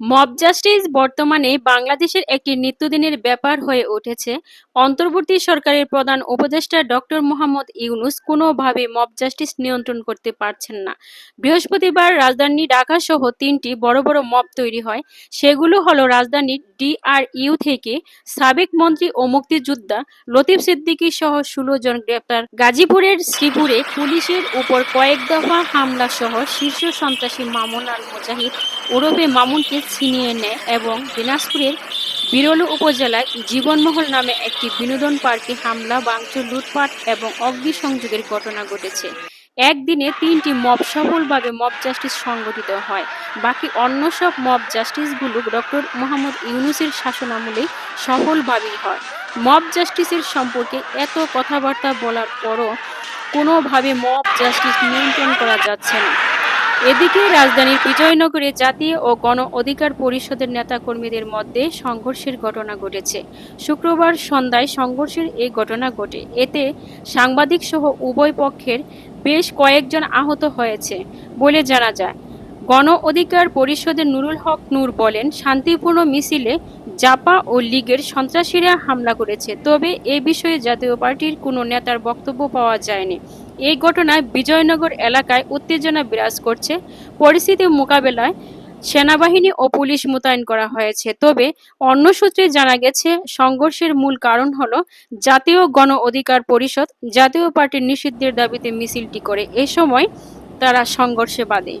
Mob justice বর্তমানে বাংলাদেশের একটি নিত্যদিনের ব্যাপার হয়ে উঠেছে। অন্তর্বর্তী সরকারের প্রধান উপদেষ্টা ডক্টর মোহাম্মদ ইউনুস কোনোভাবে মব জাস্টিস নিয়ন্ত্রণ করতে পারছেন না। বৃহস্পতিবার রাজধানী ঢাকা সহ তিনটি বড় বড় মব তৈরি হয়। সেগুলো হলো রাজধানীর ডিআরইউ থেকে সাবেক মন্ত্রী ও মুক্তিযোদ্ধা লতিফ সিদ্দিকী সহ ষোলো জন গ্রেপ্তার। গাজীপুরের শ্রীপুরে পুলিশের উপর কয়েক দফা হামলা সহ শীর্ষ সন্ত্রাসী মামুন আল মুজাহিদ ওরফে মামুনকে ছিনিয়ে নেয় এবং দিনাজপুরের বিরলু উপজেলায় জীবনমহল নামে একটি বিনোদন পার্কে হামলা, ভাঙচুর, লুটপাট এবং অগ্নিসংযোগের ঘটনা ঘটেছে। একদিনে তিনটি মব সফলভাবে মব জাস্টিস সংগঠিত হয়। বাকি অন্য সব মব জাস্টিসগুলো ডক্টর মোহাম্মদ ইউনুসের শাসনামলেই সফলভাবেই হয়। মব জাস্টিসের সম্পর্কে এত কথাবার্তা বলার পরও কোনোভাবে মব জাস্টিস নিয়ন্ত্রণ করা যাচ্ছে না। এদিকে রাজধানীর বিজয়নগরে জাতীয় ও গণ অধিকার পরিষদের নেতাকর্মীদের মধ্যে সংঘর্ষের ঘটনা ঘটেছে। শুক্রবার সন্ধ্যায় সংঘর্ষের এই ঘটনা ঘটে। এতে সাংবাদিক সহ উভয় পক্ষের বেশ কয়েকজন আহত হয়েছে বলে জানা যায়। গণ অধিকার পরিষদের নুরুল হক নূর বলেন, শান্তিপূর্ণ মিছিলে জাপা ও লীগের সন্ত্রাসীরা হামলা করেছে, তবে এ বিষয়ে জাতীয় পার্টির কোনো নেতার বক্তব্য পাওয়া যায়নি। এই ঘটনায় বিজয়নগর এলাকায় উত্তেজনা বিরাজ করছে। পরিস্থিতি মোকাবেলায় সেনাবাহিনী ও পুলিশ মোতায়েন করা হয়েছে। তবে অন্য সূত্রে জানা গেছে, সংঘর্ষের মূল কারণ হল জাতীয় গণ অধিকার পরিষদ, জাতীয় পার্টির নিষিদ্ধের দাবিতে মিছিলটি করে। এ সময় তারা সংঘর্ষে বাধে